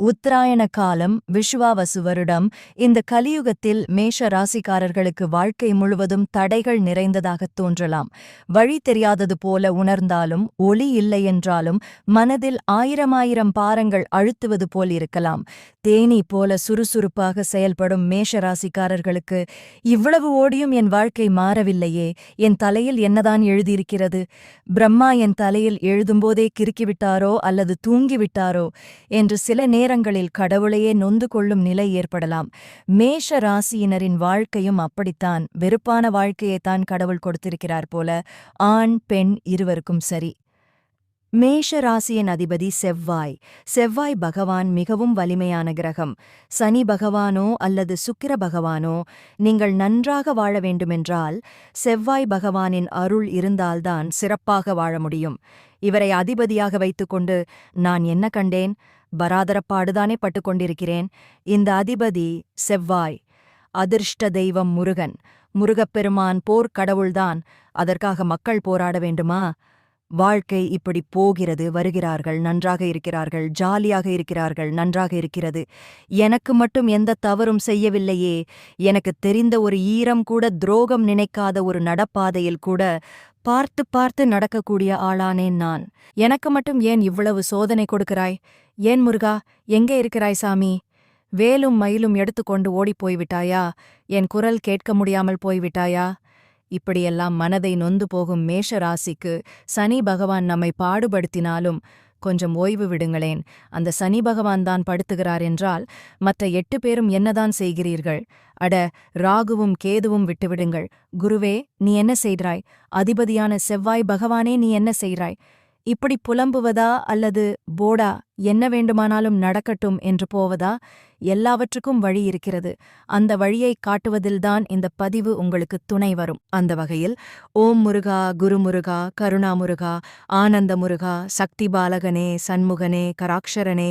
உத்தராயண காலம் விஸ்வாவசு வருடம் இந்த கலியுகத்தில் மேஷ ராசிக்காரர்களுக்கு வாழ்க்கை முழுவதும் தடைகள் நிறைந்ததாகத் தோன்றலாம். வழி தெரியாதது போல உணர்ந்தாலும் ஒளி இல்லை என்றாலும் மனதில் ஆயிரமாயிரம் பாரங்கள் அழுத்துவது போல் இருக்கலாம். தேனி போல சுறுசுறுப்பாக செயல்படும் மேஷ ராசிக்காரர்களுக்கு இவ்வளவு ஓடியும் என் வாழ்க்கை மாறவில்லையே என் தலையில் என்னதான் எழுதியிருக்கிறது? பிரம்மா என் தலையில் எழுதும்போதே கிறுக்கிவிட்டாரோ அல்லது தூங்கிவிட்டாரோ என்று சில நேரங்களில் கடவுளையே நொந்து கொள்ளும் நிலை ஏற்படலாம். மேஷ ராசியினரின் வாழ்க்கையும் அப்படித்தான். வெறுப்பான வாழ்க்கையைத்தான் கடவுள் கொடுத்திருக்கிறார் போல. ஆண் பெண் இருவருக்கும் சரி. மேஷ ராசியின் அதிபதி செவ்வாய். செவ்வாய் பகவான் மிகவும் வலிமையான கிரகம். சனி பகவானோ அல்லது சுக்கிர பகவானோ நீங்கள் நன்றாக வாழ வேண்டுமென்றால் செவ்வாய் பகவானின் அருள் இருந்தால்தான் சிறப்பாக வாழ முடியும். இவரை அதிபதியாக வைத்துக்கொண்டு நான் என்ன கண்டேன்? பராதரப்பாடுதானே பட்டுக்கொண்டிருக்கிறேன் இந்த அதிபதி செவ்வாய். அதிர்ஷ்ட தெய்வம் முருகன். முருகப்பெருமான் போர்க் கடவுள்தான். அதற்காக மக்கள் போராட வேண்டுமா? வாழ்க்கை இப்படி போகிறது வருகிறார்கள் நன்றாக இருக்கிறார்கள் ஜாலியாக இருக்கிறார்கள் நன்றாக இருக்கிறது. எனக்கு மட்டும் எந்த தவறும் செய்யவில்லையே. எனக்கு தெரிந்த ஒரு ஈரம் கூட துரோகம் நினைக்காத ஒரு நடப்பாதையில் கூட பார்த்து பார்த்து நடக்கக்கூடிய ஆளானேன் நான். எனக்கு மட்டும் ஏன் இவ்வளவு சோதனை கொடுக்கிறாய்? ஏன் முருகா எங்கே இருக்கிறாய் சாமி? வேலும் மயிலும் எடுத்துக்கொண்டு ஓடிப் போய்விட்டாயா? என் குரல் கேட்க முடியாமல் போய்விட்டாயா? இப்படியெல்லாம் மனதை நொந்து போகும் மேஷ ராசிக்கு சனி பகவான் நம்மை பாடுபடுத்தினாலும் கொஞ்சம் ஓய்வு விடுங்களேன். அந்த சனி பகவான் தான் படுத்துகிறார் என்றால் மற்ற எட்டு பேரும் என்னதான் செய்கிறீர்கள்? அட ராகுவும் கேதுவும் விட்டுவிடுங்கள். குருவே நீ என்ன செய்கிறாய்? அதிபதியான செவ்வாய் பகவானே நீ என்ன செய்கிறாய்? இப்படி புலம்புவதா அல்லது போடா? என்ன வேண்டுமானாலும் நடக்கட்டும் என்று போவதா? எல்லாவற்றுக்கும் வழி இருக்கிறது. அந்த வழியை காட்டுவதில்தான் இந்த பதிவு உங்களுக்கு துணை வரும். அந்த வகையில் ஓம் முருகா குருமுருகா கருணாமுருகா ஆனந்த முருகா சக்தி பாலகனே சண்முகனே கராட்சரனே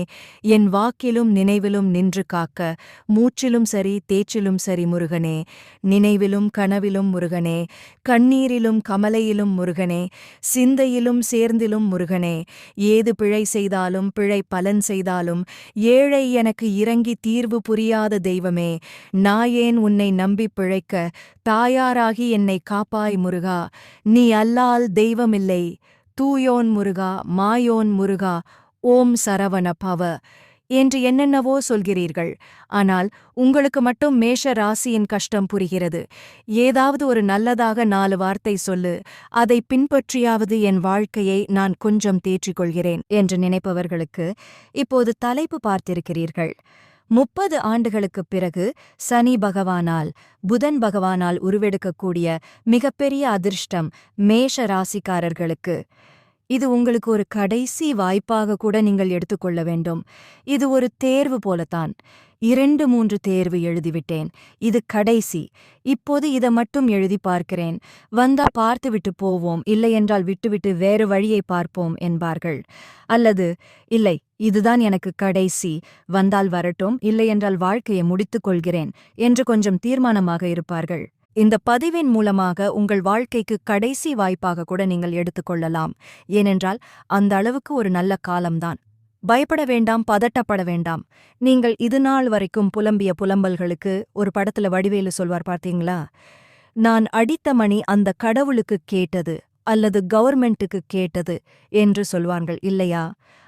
என் வாக்கிலும் நினைவிலும் நின்று காக்க மூச்சிலும் சரி தேச்சிலும் சரி முருகனே நினைவிலும் கனவிலும் முருகனே கண்ணீரிலும் கமலையிலும் முருகனே சிந்தையிலும் சேர்ந்திலும் முருகனே ஏது பிழை செய்தாலும் பிழை பலன் செய்தாலும் ஏழை எனக்கு இறங்கி தீர்வு புரியாத தெய்வமே நாயேன் உன்னை நம்பிப் பிழைக்க தாயாராகி என்னை காப்பாய் முருகா? நீ அல்லால் தெய்வமில்லை. தூயோன் முருகா மாயோன் முருகா ஓம் சரவண பவ. என்று என்னென்னவோ சொல்கிறீர்கள். ஆனால் உங்களுக்கு மட்டும் மேஷ ராசியின் கஷ்டம் புரிகிறது. ஏதாவது ஒரு நல்லதாக நாலு வார்த்தை சொல்லு. அதை பின்பற்றியாவது என் வாழ்க்கையை நான் கொஞ்சம் தேற்றிக்கொள்கிறேன் என்று நினைப்பவர்களுக்கு இப்போது தலைப்பு பார்த்திருக்கிறீர்கள். முப்பது ஆண்டுகளுக்குப் பிறகு சனி பகவானால் புதன் பகவானால் உருவெடுக்கக்கூடிய மிகப்பெரிய அதிர்ஷ்டம் மேஷ ராசிக்காரர்களுக்கு. இது உங்களுக்கு ஒரு கடைசி வாய்ப்பாக கூட நீங்கள் எடுத்துக்கொள்ள வேண்டும். இது ஒரு தேர்வு போலத்தான். இரண்டு மூன்று தேர்வு எழுதிவிட்டேன். இது கடைசி. இப்போது இதை மட்டும் எழுதி பார்க்கிறேன். வந்தா பார்த்துவிட்டு போவோம். இல்லையென்றால் விட்டுவிட்டு வேறு வழியை பார்ப்போம் என்பார்கள். அல்லது இல்லை இதுதான் எனக்கு கடைசி. வந்தால் வரட்டும். இல்லையென்றால் வாழ்க்கையை முடித்துக் கொள்கிறேன் என்று கொஞ்சம் தீர்மானமாக இருப்பார்கள். இந்த பதிவின் மூலமாக உங்கள் வாழ்க்கைக்கு கடைசி வாய்ப்பாக கூட நீங்கள் எடுத்துக்கொள்ளலாம் ஏனென்றால் அந்த அளவுக்கு ஒரு நல்ல காலம்தான். பயப்பட வேண்டாம் பதட்டப்பட வேண்டாம். நீங்கள் இது நாள் வரைக்கும் புலம்பிய புலம்பல்களுக்கு ஒரு படத்துல வடிவேலு சொல்வார் பார்த்தீங்களா? நான் அடித்த மணி அந்த கடவுளுக்கு கேட்டது அல்லது கவர்மெண்ட்டுக்கு கேட்டது என்று சொல்வார்கள் இல்லையா?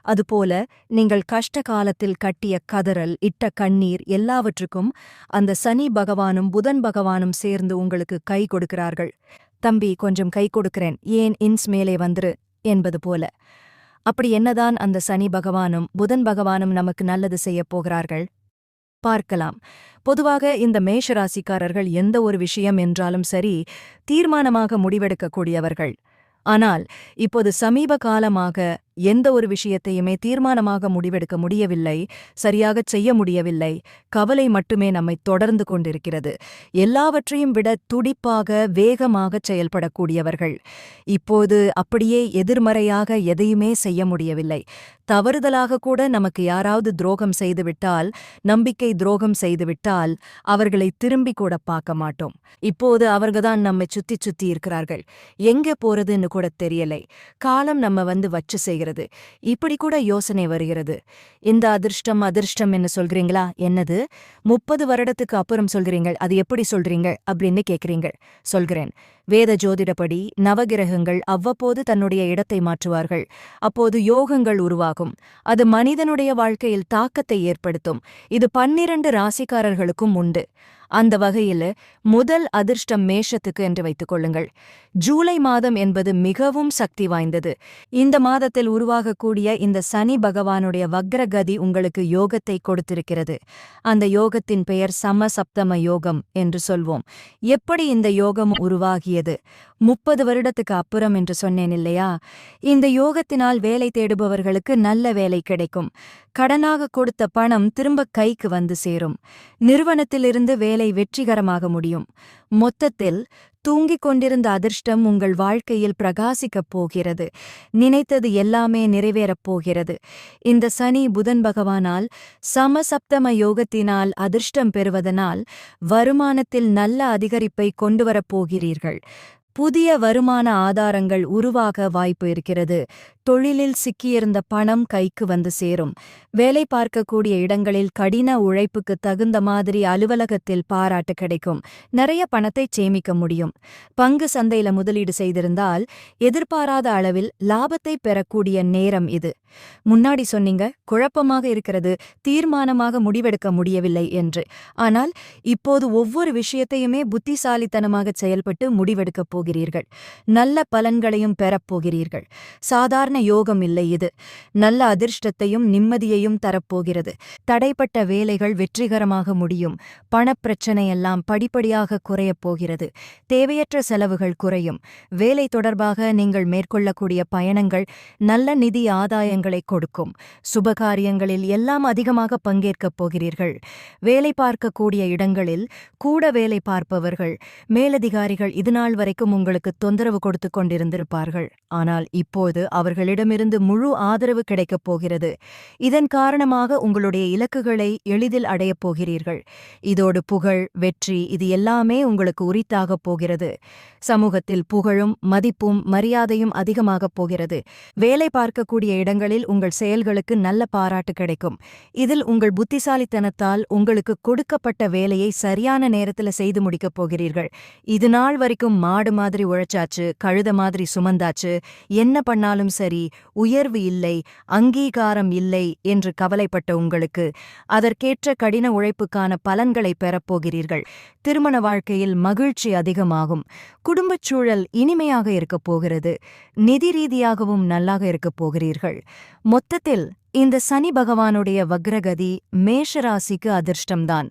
அதுபோல நீங்கள் கஷ்ட காலத்தில் கட்டிய கதறல் இட்ட கண்ணீர் எல்லாவற்றுக்கும் அந்த சனி பகவானும் புதன் பகவானும் சேர்ந்து உங்களுக்கு கை கொடுக்கிறார்கள். தம்பி கொஞ்சம் கை கொடுக்கிறேன். ஏன் இன்ஸ் மேலே வந்துரு என்பது போல. அப்படி என்னதான் அந்த சனி பகவானும் புதன் பகவானும் நமக்கு நல்லது செய்யப் போகிறார்கள்? பார்க்கலாம். பொதுவாக இந்த மேஷராசிக்காரர்கள் எந்த ஒரு விஷயம் என்றாலும் சரி தீர்மானமாக முடிவெடுக்கக்கூடியவர்கள். ஆனால் இப்போது சமீப காலமாக எந்த ஒரு விஷயத்தையுமே தீர்மானமாக முடிவெடுக்க முடியவில்லை சரியாகச் செய்ய முடியவில்லை. கவலை மட்டுமே நம்மை தொடர்ந்து கொண்டிருக்கிறது. எல்லாவற்றையும் விட துடிப்பாக வேகமாகச் செயல்படக்கூடியவர்கள். இப்போது அப்படியே எதிர்மறையாக எதையுமே செய்ய முடியவில்லை. தவறுதலாக கூட நமக்கு யாராவது துரோகம் செய்துவிட்டால் நம்பிக்கை துரோகம் செய்துவிட்டால் அவர்களை திரும்பி கூட பார்க்க மாட்டோம். இப்போது அவர்கள்தான் நம்மை சுத்தி சுத்தி இருக்கிறார்கள் எங்கே போறதுன்னு கூட தெரியலை. காலம் நம்ம வந்து வச்சு செய்கிற வருகிறது. இப்படி கூட யோசனை வருகிறது. இந்த அதிர்ஷ்டம் அதிர்ஷ்டம் என்ன சொல்கிறீங்களா? என்னது? முப்பது வருடத்துக்கு அப்புறம் சொல்கிறீங்க அது எப்படி சொல்றீங்க அப்படின்னு கேக்குறீங்க சொல்கிறேன். வேத ஜோதிடப்படி நவகிரகங்கள் அவ்வப்போது தன்னுடைய இடத்தை மாற்றுவார்கள். அப்போது யோகங்கள் உருவாகும். அது மனிதனுடைய வாழ்க்கையில் தாக்கத்தை ஏற்படுத்தும். இது பன்னிரண்டு ராசிக்காரர்களுக்கும் உண்டு. அந்த வகையில் முதல் அதிர்ஷ்டம் மேஷத்துக்கு என்று வைத்துக் கொள்ளுங்கள். ஜூலை மாதம் என்பது மிகவும் சக்தி வாய்ந்தது. இந்த மாதத்தில் உருவாகக்கூடிய இந்த சனி பகவானுடைய வக்ரகதி உங்களுக்கு யோகத்தை கொடுத்திருக்கிறது. அந்த யோகத்தின் பெயர் சமசப்தம யோகம் என்று சொல்வோம். எப்படி இந்த யோகம் உருவாகியது? முப்பது வருடத்துக்கு அப்புறம் என்று சொன்னேன் இல்லையா? இந்த யோகத்தினால் வேலை தேடுபவர்களுக்கு நல்ல வேலை கிடைக்கும். கடனாக கொடுத்த பணம் திரும்ப கைக்கு வந்து சேரும். நிறுவனத்திலிருந்து வேலை வெற்றிகரமாக முடியும். மொத்தத்தில் தூங்கிக் கொண்டிருந்த அதிர்ஷ்டம் உங்கள் வாழ்க்கையில் பிரகாசிக்கப் போகிறது. நினைத்தது எல்லாமே நிறைவேறப் போகிறது. இந்த சனி புதன் பகவானால் சமசப்தம யோகத்தினால் அதிர்ஷ்டம் பெறுவதனால் வருமானத்தில் நல்ல அதிகரிப்பை கொண்டுவரப் போகிறீர்கள். புதிய வருமான ஆதாரங்கள் உருவாக வாய்ப்பு இருக்கிறது. தொழிலில் சிக்கியிருந்த பணம் கைக்கு வந்து சேரும். வேலை பார்க்கக்கூடிய இடங்களில் கடின உழைப்புக்கு தகுந்த மாதிரி அலுவலகத்தில் பாராட்டு கிடைக்கும். நிறைய பணத்தை சேமிக்க முடியும். பங்கு சந்தையில முதலீடு செய்திருந்தால் எதிர்பாராத அளவில் லாபத்தை பெறக்கூடிய நேரம் இது. முன்னாடி சொன்னீங்க குழப்பமாக இருக்கிறது தீர்மானமாக முடிவெடுக்க முடியவில்லை என்று. ஆனால் இப்போது ஒவ்வொரு விஷயத்தையுமே புத்திசாலித்தனமாக செயல்பட்டு முடிவெடுக்கப் போகிறீர்கள். நல்ல பலன்களையும் பெறப்போகிறீர்கள் சாதாரண யோகம் இல்லை இது. நல்ல அதிர்ஷ்டத்தையும் நிம்மதியையும் தரப்போகிறது. தடைப்பட்ட வேலைகள் வெற்றிகரமாக முடியும். பணப்பிரச்சனையெல்லாம் படிப்படியாக குறையப் போகிறது. தேவையற்ற செலவுகள் குறையும். வேலை தொடர்பாக நீங்கள் மேற்கொள்ளக்கூடிய பயணங்கள் நல்ல நிதி ஆதாயங்களை கொடுக்கும். சுபகாரியங்களில் எல்லாம் அதிகமாக பங்கேற்கப் போகிறீர்கள். வேலை பார்க்கக்கூடிய இடங்களில் கூட வேலை பார்ப்பவர்கள் மேலதிகாரிகள் இதுநாள் வரைக்கும் உங்களுக்கு தொந்தரவு கொடுத்து கொண்டிருந்திருப்பார்கள். ஆனால் இப்போது அவர்கள் உங்களிடமிருந்து முழு ஆதரவு கிடைக்கப் போகிறது. இதன் காரணமாக உங்களுடைய இலக்குகளை எளிதில் அடையப் போகிறீர்கள். இதோடு புகழ் வெற்றி இது எல்லாமே உங்களுக்கு உரித்தாகப் போகிறது. சமூகத்தில் புகழும் மதிப்பும் மரியாதையும் அதிகமாகப் போகிறது. வேலை பார்க்கக்கூடிய இடங்களில் உங்கள் செயல்களுக்கு நல்ல பாராட்டு கிடைக்கும். இதில் உங்கள் புத்திசாலித்தனத்தால் உங்களுக்கு கொடுக்கப்பட்ட வேலையை சரியான நேரத்தில் செய்து முடிக்கப் போகிறீர்கள். இது நாள் வரைக்கும் மாடு மாதிரி உழைச்சாச்சு கழுத மாதிரி சுமந்தாச்சு என்ன பண்ணாலும் சரி உயர்வு இல்லை அங்கீகாரம் இல்லை என்று கவலைப்பட்ட உங்களுக்கு அதற்கேற்ற கடின உழைப்புக்கான பலன்களை பெறப்போகிறீர்கள். திருமண வாழ்க்கையில் மகிழ்ச்சி அதிகமாகும். குடும்பச் சூழல் இனிமையாக இருக்கப் போகிறது. நிதி ரீதியாகவும் நல்லாக இருக்கப் போகிறீர்கள். மொத்தத்தில் இந்த சனி பகவானுடைய வக்ரகதி மேஷராசிக்கு அதிர்ஷ்டம்தான்.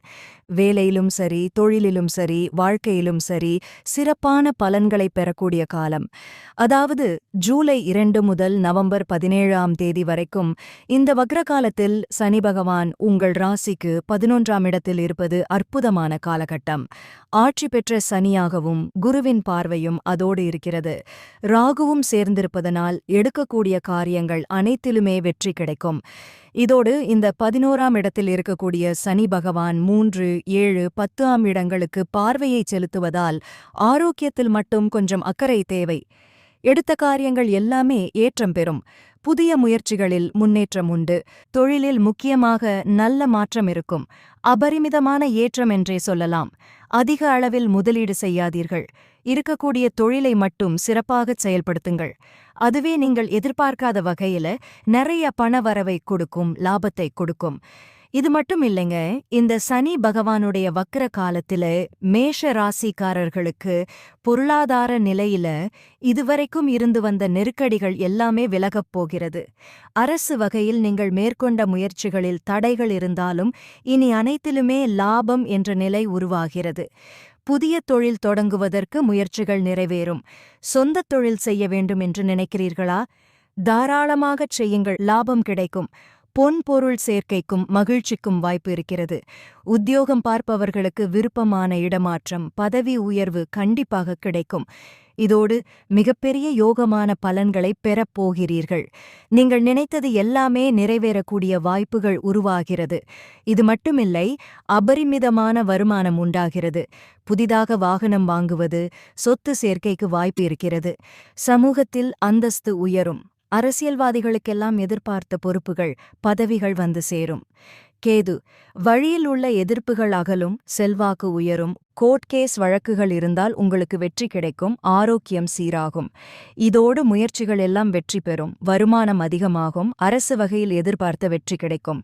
வேலையிலும் சரி தொழிலிலும் சரி வாழ்க்கையிலும் சரி சிறப்பான பலன்களை பெறக்கூடிய காலம். அதாவது ஜூலை இரண்டு முதல் நவம்பர் பதினேழாம் தேதி வரைக்கும் இந்த வக்ரகாலத்தில் சனி பகவான் உங்கள் ராசிக்கு பதினொன்றாம் இடத்தில் இருப்பது அற்புதமான காலகட்டம். ஆட்சி பெற்ற சனியாகவும் குருவின் பார்வையும் அதோடு இருக்கிறது. ராகுவும் சேர்ந்திருப்பதனால் எடுக்கக்கூடிய காரியங்கள் அனைத்திலுமே வெற்றி கிடைக்கும். இதோடு இந்த பதினோராம் இடத்தில் இருக்கக்கூடிய சனி பகவான் மூன்று ஏழு பத்து ஆம் இடங்களுக்கு பார்வையை செலுத்துவதால் ஆரோக்கியத்தில் மட்டும் கொஞ்சம் அக்கறை தேவை. எடுத்த காரியங்கள் எல்லாமே ஏற்றம் பெறும். புதிய முயற்சிகளில் முன்னேற்றம் உண்டு. தொழிலில் முக்கியமாக நல்ல மாற்றம் இருக்கும். அபரிமிதமான ஏற்றம் என்றே சொல்லலாம். அதிக அளவில் முதலீடு செய்யாதீர்கள். இருக்கக்கூடிய தொழிலை மட்டும் சிறப்பாகச் செயல்படுத்துங்கள். அதுவே நீங்கள் எதிர்பார்க்காத வகையில நிறைய பணவரவை கொடுக்கும் லாபத்தை கொடுக்கும். இது மட்டும் இல்லைங்க இந்த சனி பகவானுடைய வக்கர காலத்தில மேஷ ராசிக்காரர்களுக்கு பொருளாதார நிலையில இதுவரைக்கும் இருந்து வந்த நெருக்கடிகள் எல்லாமே விலகப் போகிறது. அரசு வகையில் நீங்கள் மேற்கொண்ட முயற்சிகளில் தடைகள் இருந்தாலும் இனி அனைத்திலுமே லாபம் என்ற நிலை உருவாகிறது. புதிய தொழில் தொடங்குவதற்கு முயற்சிகள் நிறைவேறும். சொந்தத் தொழில் செய்ய வேண்டும் என்று நினைக்கிறீர்களா? தாராளமாகச் செய்யுங்கள் லாபம் கிடைக்கும். பொன் பொருள் சேர்க்கைக்கும் மகிழ்ச்சிக்கும் வாய்ப்பு இருக்கிறது. உத்தியோகம் பார்ப்பவர்களுக்கு விருப்பமான இடமாற்றம் பதவி உயர்வு கண்டிப்பாக கிடைக்கும். இதோடு மிகப்பெரிய யோகமான பலன்களை பெறப் போகிறீர்கள். நீங்கள் நினைத்தது எல்லாமே நிறைவேறக்கூடிய வாய்ப்புகள் உருவாகிறது. இது மட்டுமில்லை அபரிமிதமான வருமானம் உண்டாகிறது. புதிதாக வாகனம் வாங்குவது சொத்து சேர்க்கைக்கு வாய்ப்பு இருக்கிறது. சமூகத்தில் அந்தஸ்து உயரும். அரசியல்வாதிகளுக்கெல்லாம் எதிர்பார்த்த பொறுப்புகள் பதவிகள் வந்து சேரும். கேது வழியில் உள்ள எதிர்ப்புகள் அகலும் செல்வாக்கு உயரும் கோர்ட் கேஸ் வழக்குகள் இருந்தால் உங்களுக்கு வெற்றி கிடைக்கும் ஆரோக்கியம் சீராகும். இதோடு முயற்சிகள் எல்லாம் வெற்றி பெறும் வருமானம் அதிகமாகும் அரசு வகையில் எதிர்பார்த்த வெற்றி கிடைக்கும்.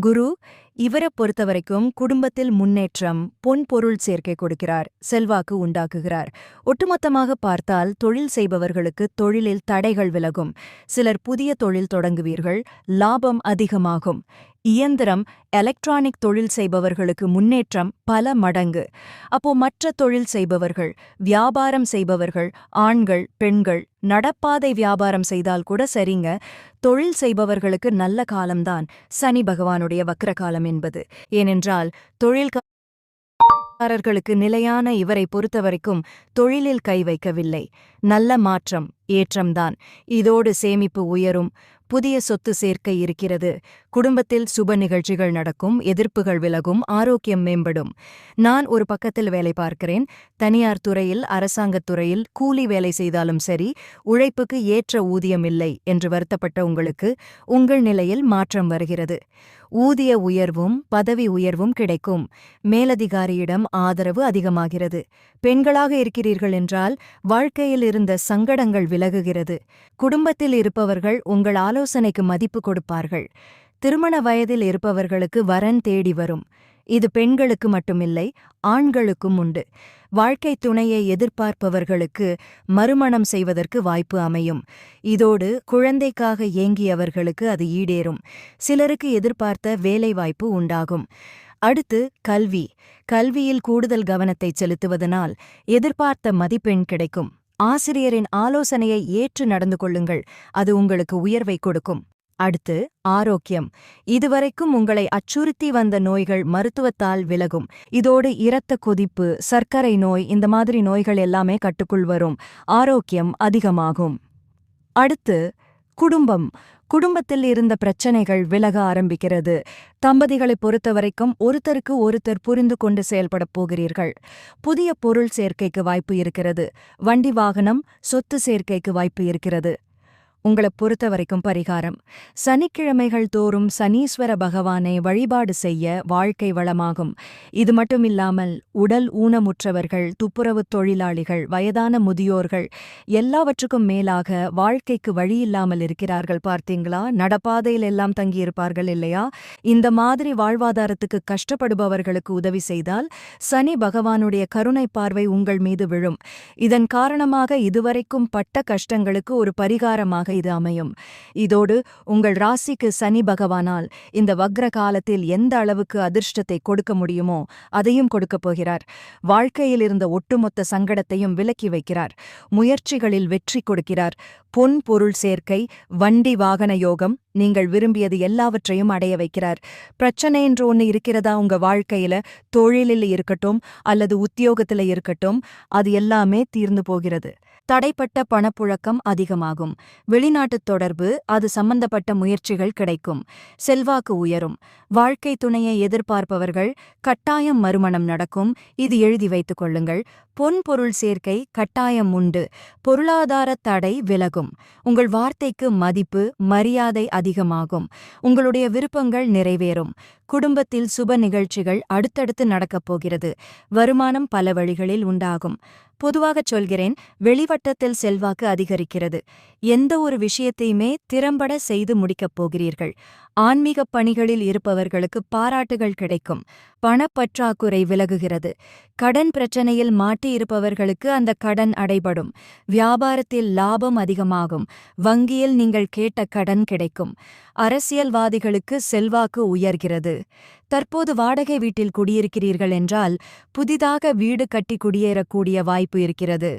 குரு இவரை பொறுத்தவரைக்கும் குடும்பத்தில் முன்னேற்றம் பொன் பொருள் சேர்க்கை கொடுக்கிறார் செல்வாக்கு உண்டாக்குகிறார். ஒட்டுமொத்தமாக பார்த்தால் தொழில் செய்பவர்களுக்கு தொழிலில் தடைகள் விலகும். சிலர் புதிய தொழில் தொடங்குவீர்கள் லாபம் அதிகமாகும். இயந்திரம் எலக்ட்ரானிக் தொழில் செய்பவர்களுக்கு முன்னேற்றம் பல மடங்கு. அப்போ மற்ற தொழில் செய்பவர்கள் வியாபாரம் செய்பவர்கள் ஆண்கள் பெண்கள் நடப்பாதை வியாபாரம் செய்தால் கூட சரிங்க. தொழில் செய்பவர்களுக்கு நல்ல காலம்தான். சனி பகவானுடைய வக்ர காலம் என்பது. ஏனென்றால் தொழில்காரர்களுக்கு நிலையான இவரை பொறுத்தவரைக்கும் தொழிலில் கை வைக்கவில்லை. நல்ல மாற்றம் ஏற்றம்தான். இதோடு சேமிப்பு உயரும். புதிய சொத்து சேர்க்கை இருக்கிறது. குடும்பத்தில் சுப நிகழ்ச்சிகள் நடக்கும் எதிர்ப்புகள் விலகும் ஆரோக்கியம் மேம்படும். நான் ஒரு பக்கத்தில் வேலை பார்க்கிறேன். தனியார் துறையில் அரசாங்கத் துறையில் கூலி வேலை செய்தாலும் சரி உழைப்புக்கு ஏற்ற ஊதியம் இல்லை என்று வருத்தப்பட்ட உங்களுக்கு உங்கள் நிலையில் மாற்றம் வருகிறது. ஊதிய உயர்வும் பதவி உயர்வும் கிடைக்கும். மேலதிகாரியிடம் ஆதரவு அதிகமாகிறது. பெண்களாக இருக்கிறீர்கள் என்றால் வாழ்க்கையில் இருந்த சங்கடங்கள் விலகுகிறது. குடும்பத்தில் இருப்பவர்கள் உங்கள் ஆலோசனைக்கு மதிப்பு கொடுப்பார்கள். திருமண வயதில் இருப்பவர்களுக்கு வரன் தேடி வரும். இது பெண்களுக்கு மட்டுமில்லை ஆண்களுக்கும் உண்டு. வாழ்க்கை துணையை எதிர்பார்ப்பவர்களுக்கு மறுமணம் செய்வதற்கு வாய்ப்பு அமையும். இதோடு குழந்தைக்காக ஏங்கியவர்களுக்கு அது ஈடேறும். சிலருக்கு எதிர்பார்த்த வேலைவாய்ப்பு உண்டாகும். அடுத்து கல்வி. கல்வியில் கூடுதல் கவனத்தை செலுத்துவதனால் எதிர்பார்த்த மதிப்பெண் கிடைக்கும். ஆசிரியரின் ஆலோசனையை ஏற்று நடந்து கொள்ளுங்கள். அது உங்களுக்கு உயர்வை கொடுக்கும். அடுத்து ஆரோக்கியம். இதுவரைக்கும் உங்களை அச்சுறுத்தி வந்த நோய்கள் மருத்துவத்தால் விலகும். இதோடு இரத்த கொதிப்பு சர்க்கரை நோய் இந்த மாதிரி நோய்கள் எல்லாமே கட்டுக்குள் வரும். ஆரோக்கியம் அதிகமாகும். அடுத்து குடும்பம். குடும்பத்தில் இருந்த பிரச்சனைகள் விலக ஆரம்பிக்கிறது. தம்பதிகளை பொறுத்தவரைக்கும் ஒருத்தருக்கு ஒருத்தர் புரிந்து கொண்டு செயல்படப் போகிறீர்கள். புதிய பொருள் சேர்க்கைக்கு வாய்ப்பு இருக்கிறது. வண்டி வாகனம் சொத்து சேர்க்கைக்கு வாய்ப்பு இருக்கிறது. உங்களை பொறுத்த வரைக்கும் பரிகாரம். சனிக்கிழமைகள் தோறும் சனீஸ்வர பகவானை வழிபாடு செய்ய வாழ்க்கை வளமாகும். இது மட்டுமில்லாமல் உடல் ஊனமுற்றவர்கள் துப்புரவு தொழிலாளிகள் வயதான முதியோர்கள் எல்லாவற்றுக்கும் மேலாக வாழ்க்கைக்கு வழியில்லாமல் இருக்கிறார்கள் பார்த்தீங்களா? நடப்பாதையில் எல்லாம் தங்கியிருப்பார்கள் இல்லையா? இந்த மாதிரி வாழ்வாதாரத்துக்கு கஷ்டப்படுபவர்களுக்கு உதவி செய்தால் சனி பகவானுடைய கருணை பார்வை உங்கள் மீது விழும். இதன் காரணமாக இதுவரைக்கும் பட்ட கஷ்டங்களுக்கு ஒரு பரிகாரமாக இது அமையும். இதோடு உங்கள் ராசிக்கு சனி பகவானால் இந்த வக்ர காலத்தில் எந்த அளவுக்கு அதிர்ஷ்டத்தை கொடுக்க முடியுமோ அதையும் கொடுக்கப் போகிறார். வாழ்க்கையில் இருந்த ஒட்டுமொத்த சங்கடத்தையும் விலக்கி வைக்கிறார். முயற்சிகளில் வெற்றி கொடுக்கிறார். பொன் பொருள் சேர்க்கை வண்டி வாகன யோகம் நீங்கள் விரும்பியது எல்லாவற்றையும் அடைய வைக்கிறார். பிரச்சனை என்று ஒன்று இருக்கிறதா உங்க வாழ்க்கையில? தொழிலில் இருக்கட்டும் அல்லது உத்தியோகத்தில் இருக்கட்டும் அது எல்லாமே தீர்ந்து போகிறது. தடைப்பட்ட பணப்புழக்கம் அதிகமாகும். வெளிநாட்டுத் தொடர்பு அது சம்பந்தப்பட்ட முயற்சிகள் கிடைக்கும். செல்வாக்கு உயரும். வாழ்க்கை துணையை எதிர்பார்ப்பவர்கள் கட்டாயம் மறுமணம் நடக்கும். இது எழுதி வைத்துக் கொள்ளுங்கள். பொன் பொருள் சேர்க்கை கட்டாயம் உண்டு. பொருளாதார தடை விலகும். உங்கள் வார்த்தைக்கு மதிப்பு மரியாதை அதிகமாகும். உங்களுடைய விருப்பங்கள் நிறைவேறும். குடும்பத்தில் சுப நிகழ்ச்சிகள் அடுத்தடுத்து நடக்கப் போகிறது. வருமானம் பல வழிகளில் உண்டாகும். பொதுவாகச் சொல்கிறேன் வெளிவட்டத்தில் செல்வாக்கு அதிகரிக்கிறது. எந்த ஒரு விஷயத்தையுமே திறம்பட செய்து முடிக்கப் போகிறீர்கள். ஆன்மீகப் பணிகளில் இருப்பவர்களுக்கு பாராட்டுகள் கிடைக்கும். பணப்பற்றாக்குறை விலகுகிறது. கடன் பிரச்சனையில் மாட்டியிருப்பவர்களுக்கு அந்த கடன் அடைபடும். வியாபாரத்தில் லாபம் அதிகமாகும். வங்கியில் நீங்கள் கேட்ட கடன் கிடைக்கும். அரசியல்வாதிகளுக்கு செல்வாக்கு உயர்கிறது. தற்போது வாடகை வீட்டில் குடியிருக்கிறீர்கள் என்றால் புதிதாக வீடு கட்டி குடியேறக்கூடிய வாய்ப்பு இருக்கிறது.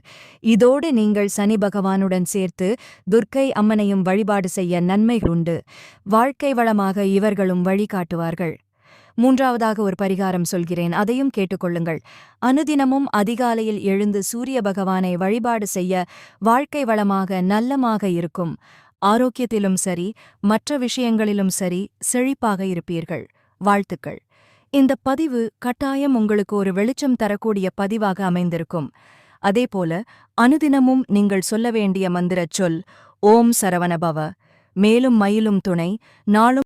இதோடு நீங்கள் சனி பகவானுடன் சேர்த்து துர்க்கை அம்மனையும் வழிபாடு செய்ய நன்மைகள் உண்டு. வாழ்க்கை வளமாக இவர்களும் வழிகாட்டுவார்கள். மூன்றாவதாக ஒரு பரிகாரம் சொல்கிறேன். அதையும் கேட்டுக்கொள்ளுங்கள். அனுதினமும் அதிகாலையில் எழுந்து சூரிய பகவானை வழிபாடு செய்ய வாழ்க்கை வளமாக நல்லமாக இருக்கும். ஆரோக்கியத்திலும் சரி மற்ற விஷயங்களிலும் சரி செழிப்பாக இருப்பீர்கள். வாழ்த்துக்கள். இந்த பதிவு கட்டாயம் உங்களுக்கு ஒரு வெளிச்சம் தரக்கூடிய பதிவாக அமைந்திருக்கும். அதேபோல அனுதினமும் நீங்கள் சொல்ல வேண்டிய மந்திரச் சொல் ஓம் சரவணபவ. மேலும் மயிலும் துணை நாளும்